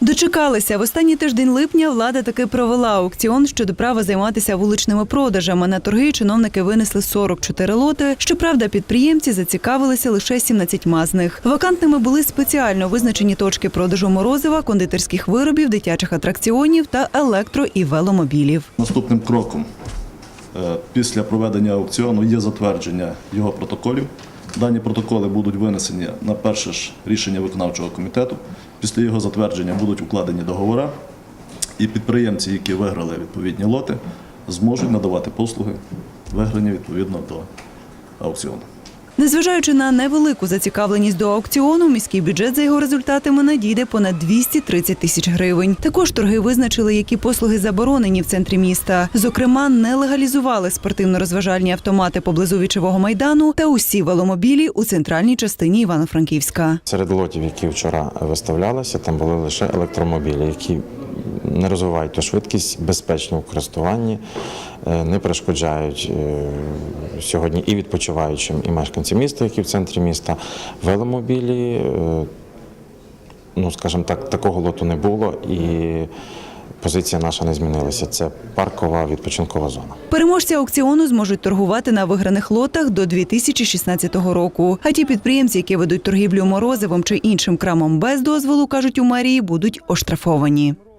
Дочекалися в останній тиждень липня. Влада таки провела аукціон щодо права займатися вуличними продажами. На торги чиновники винесли 44 лоти. Щоправда, підприємці зацікавилися лише 17 з них. Вакантними були спеціально визначені точки продажу морозива, кондитерських виробів, дитячих атракціонів та електро і веломобілів. Наступним кроком е, після проведення аукціону є затвердження його протоколів. Дані протоколи будуть винесені на перше ж рішення виконавчого комітету. Після його затвердження будуть укладені договори, і підприємці, які виграли відповідні лоти, зможуть надавати послуги, виграні відповідно до аукціону. Незважаючи на невелику зацікавленість до аукціону, міський бюджет за його результатами надійде понад 230 тисяч гривень. Також торги визначили, які послуги заборонені в центрі міста. Зокрема, не легалізували спортивно-розважальні автомати поблизу вічового майдану та усі веломобілі у центральній частині Івано-Франківська. Серед лотів, які вчора виставлялися, там були лише електромобілі, які не розвивають ту швидкість, безпечні у користуванні, е, не перешкоджають е, сьогодні і відпочиваючим, і мешканцям міста, які в центрі міста. Веломобілі, е, ну скажімо так, такого лоту не було і. Позиція наша не змінилася. Це паркова відпочинкова зона. Переможці аукціону зможуть торгувати на виграних лотах до 2016 року. А ті підприємці, які ведуть торгівлю морозивом чи іншим крамом без дозволу, кажуть у мерії, будуть оштрафовані.